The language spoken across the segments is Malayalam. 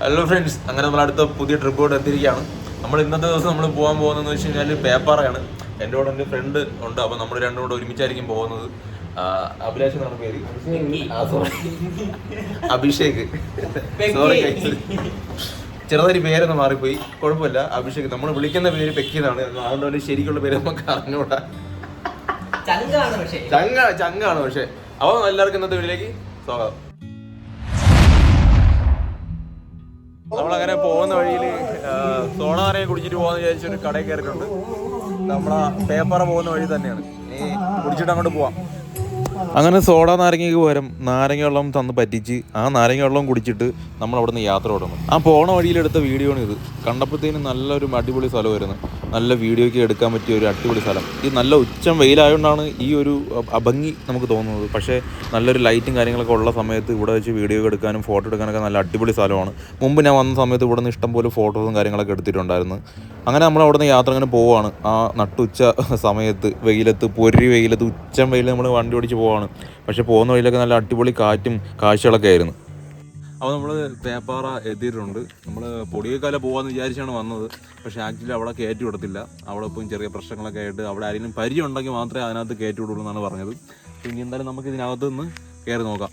ഹലോ ഫ്രണ്ട്സ് അങ്ങനെ നമ്മൾ അടുത്ത പുതിയ ട്രിപ്പോട്ട് എത്തിയിരിക്കുകയാണ്. നമ്മൾ ഇന്നത്തെ ദിവസം നമ്മൾ പോകാൻ പോകുന്നതെന്ന് വെച്ച് കഴിഞ്ഞാൽ പേപ്പാറയാണ്. എന്റെ കൂടെ എന്റെ ഫ്രണ്ട് ഉണ്ട് അപ്പോൾ നമ്മൾ രണ്ടും കൂടെ ഒരുമിച്ചായിരിക്കും പോകുന്നത്. അഭിലാഷ് എന്നാണ് പേര്. അഭിഷേക്. സോറി ചെറുതായി പേരൊന്ന് മാറിപ്പോയി. കുഴപ്പമില്ല. അഭിഷേക് നമ്മൾ വിളിക്കുന്ന പേര് പെക്കിയതാണ് അതുകൊണ്ട് തന്നെ ശരിക്കുള്ള പേര് നമുക്ക് അറിഞ്ഞൂടാ ചങ്കാണ് ചങ്ങാണ് പക്ഷെ. അപ്പോൾ എല്ലാവർക്കും ഇന്നത്തെ വീട്ടിലേക്ക് സ്വാഗതം. നമ്മളങ്ങനെ പോകുന്ന വഴിയിൽ സോണാറയെ കുടിച്ചിട്ട് പോകാന്ന് വിചാരിച്ചൊരു കടയിൽ കയറിയിട്ടുണ്ട്. നമ്മളാ പേപ്പറ പോകുന്ന വഴി തന്നെയാണ്. ഇനി കുടിച്ചിട്ട് അങ്ങോട്ട് പോവാം. അങ്ങനെ സോഡ നാരങ്ങയ്ക്ക് പകരം നാരങ്ങ വെള്ളം തന്ന് പറ്റിച്ച് ആ നാരങ്ങ വെള്ളം കുടിച്ചിട്ട് നമ്മൾ അവിടെ നിന്ന് യാത്ര തുടങ്ങും. ആ പോണ വഴിയിലെടുത്ത വീഡിയോ ആണ് ഇത്. കണ്ടപ്പോഴത്തേനും നല്ലൊരു അടിപൊളി സ്ഥലമായിരുന്നു. നല്ല വീഡിയോയ്ക്ക് എടുക്കാൻ പറ്റിയ ഒരു അടിപൊളി സ്ഥലം. ഈ നല്ല ഉച്ചം വെയിലായതുകൊണ്ടാണ് ഈ ഒരു അഭംഗി നമുക്ക് തോന്നുന്നത്. പക്ഷേ നല്ലൊരു ലൈറ്റും കാര്യങ്ങളൊക്കെ ഉള്ള സമയത്ത് ഇവിടെ വെച്ച് വീഡിയോ എടുക്കാനും ഫോട്ടോ എടുക്കാനൊക്കെ നല്ല അടിപൊളി സ്ഥലമാണ്. മുമ്പ് ഞാൻ വന്ന സമയത്ത് ഇവിടെ നിന്ന് ഇഷ്ടംപോലെ ഫോട്ടോസും കാര്യങ്ങളൊക്കെ എടുത്തിട്ടുണ്ടായിരുന്നു. അങ്ങനെ നമ്മൾ അവിടെ നിന്ന് യാത്ര അങ്ങനെ പോവുകയാണ് ആ നട്ടുച്ച സമയത്ത് വെയിലത്ത് പൊരി വെയിലത്ത് ഉച്ചം വെയിൽ നമ്മൾ വണ്ടി ഓടിച്ച് പോവാണ്. പക്ഷേ പോകുന്ന വഴിയിലൊക്കെ നല്ല അടിപൊളി കാറ്റും കാഴ്ചകളൊക്കെ ആയിരുന്നു. അപ്പോൾ നമ്മൾ പേപ്പാറ എത്തിയിട്ടുണ്ട്. നമ്മൾ പൊടിയേക്കാല പോകാമെന്ന് വിചാരിച്ചാണ് വന്നത്. പക്ഷേ ആക്ച്വലി അവിടെ കയറ്റി വിടത്തില്ല. അവിടെ ഇപ്പം ചെറിയ പ്രശ്നങ്ങളൊക്കെ ആയിട്ട് അവിടെ ആരെങ്കിലും പരിചയം ഉണ്ടെങ്കിൽ മാത്രമേ അതിനകത്ത് കയറ്റി വിടുള്ളൂ എന്നാണ് പറഞ്ഞത്. ഇനി എന്തായാലും നമുക്ക് ഇതിനകത്ത് നിന്ന് കയറി നോക്കാം.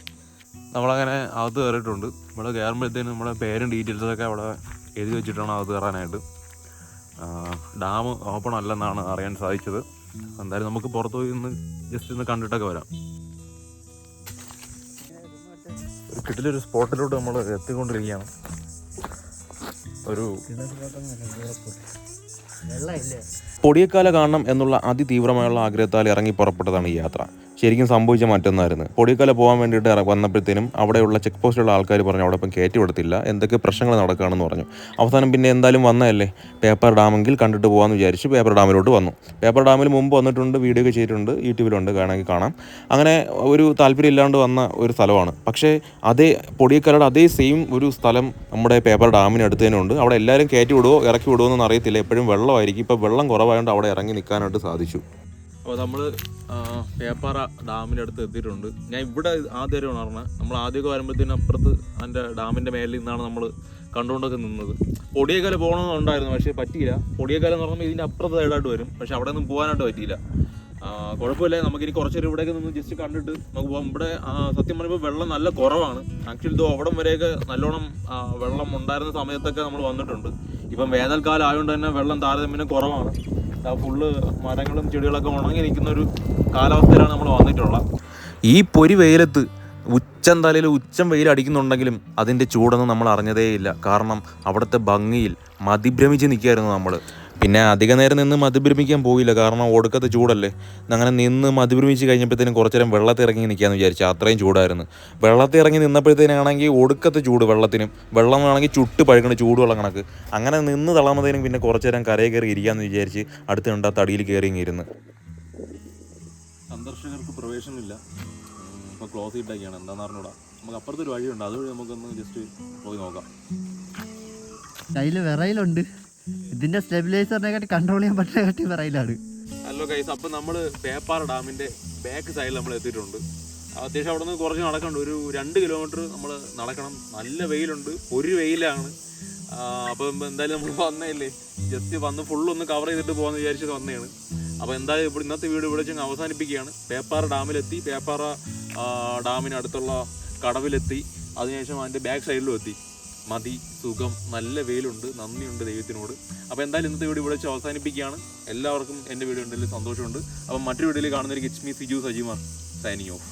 നമ്മളങ്ങനെ അകത്ത് കയറിയിട്ടുണ്ട്. നമ്മൾ കയറുമ്പോഴത്തേനും നമ്മുടെ പേരും ഡീറ്റെയിൽസൊക്കെ അവിടെ എഴുതി വെച്ചിട്ടാണ് അകത്ത് കയറാനായിട്ട്. ഡാം ഓപ്പൺ അല്ലെന്നാണ് അറിയാൻ സാധിച്ചത്. എന്തായാലും നമുക്ക് പുറത്തു പോയി ഒന്ന് ജസ്റ്റ് ഒന്ന് കണ്ടിട്ടൊക്കെ വരാം. ഒരു കിട്ടിലൊരു സ്പോട്ടിലോട്ട് നമ്മൾ എത്തിക്കൊണ്ടിരിക്കുകയാണ്. ഒരു പൊടിയക്കാല കാണണം എന്നുള്ള അതിതീവ്രമായുള്ള ആഗ്രഹത്താൽ ഇറങ്ങി പുറപ്പെട്ടതാണ് ഈ യാത്ര. ശരിക്കും സംഭവിച്ച മറ്റൊന്നായിരുന്നു. പൊടിക്കല പോകാൻ വേണ്ടിയിട്ട് വന്നപ്പോഴത്തേനും അവിടെയുള്ള ചെക്ക് പോസ്റ്റിലുള്ള ആൾക്കാർ പറഞ്ഞു അവിടെ ഇപ്പം കയറ്റി വിടത്തില്ല. എന്തൊക്കെ പ്രശ്നങ്ങൾ നടക്കുകയാണെന്ന് പറഞ്ഞു. അവസാനം പിന്നെ എന്തായാലും വന്നതല്ലേ? പേപ്പർ ഡാമെങ്കിൽ കണ്ടിട്ട് പോകാമെന്ന് വിചാരിച്ച് പേപ്പർ ഡാമിലോട്ട് വന്നു. പേപ്പർ ഡാമിൽ മുമ്പ് വന്നിട്ടുണ്ട് വീഡിയോ ഒക്കെ ചെയ്തിട്ടുണ്ട് യൂട്യൂബിലുണ്ട് വേണമെങ്കിൽ കാണാം. അങ്ങനെ ഒരു താല്പര്യം ഇല്ലാണ്ട് വന്ന ഒരു സ്ഥലമാണ്. പക്ഷേ അതേ പൊടിയക്കാലയുടെ അതേ സെയിം ഒരു സ്ഥലം നമ്മുടെ പേപ്പർ ഡാമിന് അടുത്ത് തന്നെ ഉണ്ട് അവിടെ എല്ലാവരും കയറ്റി വിടുവോ ഇറക്കി വിടുവോ എന്നൊന്നും അറിയത്തില്ല. എപ്പോഴും വെള്ളമായിരിക്കും. ഇപ്പോൾ വെള്ളം കുറവായതുകൊണ്ട് അവിടെ ഇറങ്ങി നിൽക്കാനായിട്ട് സാധിച്ചു. അപ്പോൾ നമ്മൾ പേപ്പാറ ഡാമിന്റെ അടുത്ത് എത്തിയിട്ടുണ്ട്. ഞാൻ ഇവിടെ ആദ്യമായിട്ടാണ് ഉണർന്നത് നമ്മൾ ആദ്യമൊക്കെ വരുമ്പോഴത്തേനും അപ്പുറത്ത് അതിന്റെ ഡാമിന്റെ മേലിൽ നിന്നാണ് നമ്മൾ കണ്ടുകൊണ്ടൊക്കെ നിന്നത്. പൊടിയേക്കാല പോകണമെന്നുണ്ടായിരുന്നു പക്ഷേ പറ്റിയില്ല. പൊടിയേക്കാലം എന്ന് പറഞ്ഞാൽ ഇതിന്റെ അപ്പുറത്ത് സൈഡായിട്ട് വരും. പക്ഷേ അവിടെ ഒന്നും പോകാനായിട്ട് പറ്റിയില്ല. കുഴപ്പമില്ല. നമുക്കിനി കുറച്ച് നേരം ഇവിടേക്ക് നിന്ന് ജസ്റ്റ് കണ്ടിട്ട് നമുക്ക് പോകാം ഇവിടെ സത്യം പറയുമ്പോൾ വെള്ളം നല്ല കുറവാണ്. ആക്ച്വലി ഇതോ അവിടം വരെയൊക്കെ നല്ലോണം വെള്ളം ഉണ്ടായിരുന്ന സമയത്തൊക്കെ നമ്മൾ വന്നിട്ടുണ്ട്. ഇപ്പം വേനൽക്കാലം ആയതുകൊണ്ട് തന്നെ വെള്ളം താരതമ്യം കുറവാണ്. ഫുള്ള് മരങ്ങളും ചെടികളൊക്കെ ഉണങ്ങി നിൽക്കുന്ന ഒരു കാലാവസ്ഥയിലാണ് നമ്മൾ വന്നിട്ടുള്ളത്. ഈ പൊരി വെയിലത്ത് ഉച്ചം തലയിൽ ഉച്ചം വെയിൽ അടിക്കുന്നുണ്ടെങ്കിലും അതിന്റെ ചൂടൊന്നും നമ്മൾ അറിഞ്ഞതേയില്ല. കാരണം അവിടുത്തെ ഭംഗിയിൽ മതിഭ്രമിച്ച് നിൽക്കുകയായിരുന്നു നമ്മൾ. പിന്നെ അധിക നേരം നിന്ന് മതിഭ്രമിക്കാൻ പോയില്ല. കാരണം ഒടുക്കത്തെ ചൂടല്ലേ. അങ്ങനെ നിന്ന് മതിഭ്രമിച്ച് കഴിഞ്ഞപ്പോഴത്തേനും കുറച്ച് നേരം വെള്ളത്തിൽ ഇറങ്ങി നിൽക്കാമെന്ന് വിചാരിച്ചു. അത്രയും ചൂടായിരുന്നു. വെള്ളത്തിൽ ഇറങ്ങി നിന്നപ്പോഴത്തേനാണെങ്കിൽ ഒടുക്കത്തെ ചൂട് വെള്ളത്തിനും വെള്ളം വേണമെങ്കിൽ ചുട്ട് പഴുക്കണ ചൂടുവെള്ളം കണക്ക്. അങ്ങനെ നിന്ന് തളാമതേനും പിന്നെ കുറച്ച് നേരം കരയിൽ കയറി ഇരിക്കാമെന്ന് വിചാരിച്ച് അടുത്ത് കണ്ട തടിയിൽ കയറി ഇരുന്ന്. സന്ദർശകർക്ക് പ്രവേശനമില്ല. ഇപ്പോൾ ക്ലോസ് ഇട്ടൊക്കെയാണ് എന്താണെന്ന് അറിഞ്ഞൂടാ. നമുക്ക് അപ്പുറത്തൊരു വഴിയുണ്ട്. അതുവഴി നമുക്കൊന്ന് ജസ്റ്റ് പോയി നോക്കാം. കയ്യിൽ വിറയിലുണ്ട്. ഇതിന്റെ സ്റ്റെബിലൈസറിനെ കാട്ടി കൺട്രോൾ ചെയ്യാൻ പറ്റുന്ന കാട്ടി വിറയിലാണ് ഹലോ കൈസ് അപ്പൊ നമ്മൾ പേപ്പാറ ഡാമിന്റെ ബാക്ക് സൈഡിൽ നമ്മൾ എത്തിയിട്ടുണ്ട്. അത്യാവശ്യം അവിടെ നിന്ന് കുറച്ച് നടക്കണ്ട. ഒരു രണ്ട് കിലോമീറ്റർ നമ്മൾ നടക്കണം. നല്ല വെയിലുണ്ട്. ഒരു വെയിലാണ്. അപ്പം എന്തായാലും നമ്മൾ വന്നതല്ലേ? ജസ്റ്റ് വന്ന് ഫുള്ള് ഒന്ന് കവർ ചെയ്തിട്ട് പോകാമെന്ന് വിചാരിച്ചത് വന്നതാണ്. അപ്പോൾ എന്തായാലും ഇവിടെ ഇന്നത്തെ വീട് ഇവിടെ അവസാനിപ്പിക്കുകയാണ്. പേപ്പാറ ഡാമിലെത്തി. പേപ്പാറ ഡാമിനടുത്തുള്ള കടവിലെത്തി. അതിനുശേഷം അതിന്റെ ബാക്ക് സൈഡിലും എത്തി. മതി സുഖം നല്ല വെയിലുണ്ട് നന്ദിയുണ്ട് ദൈവത്തിനോട്. അപ്പോൾ എന്തായാലും ഇന്നത്തെ വീഡിയോ ഇവിടെ വെച്ച് അവസാനിപ്പിക്കുകയാണ്. എല്ലാവർക്കും എന്റെ വീഡിയോ ഉണ്ടെങ്കിൽ സന്തോഷമുണ്ട്. അപ്പം മറ്റൊരു വീഡിയോയിൽ കാണുന്നൊരു കിച്ച് മീ സിജു സജിമാർ സൈനിങ് ഓഫ്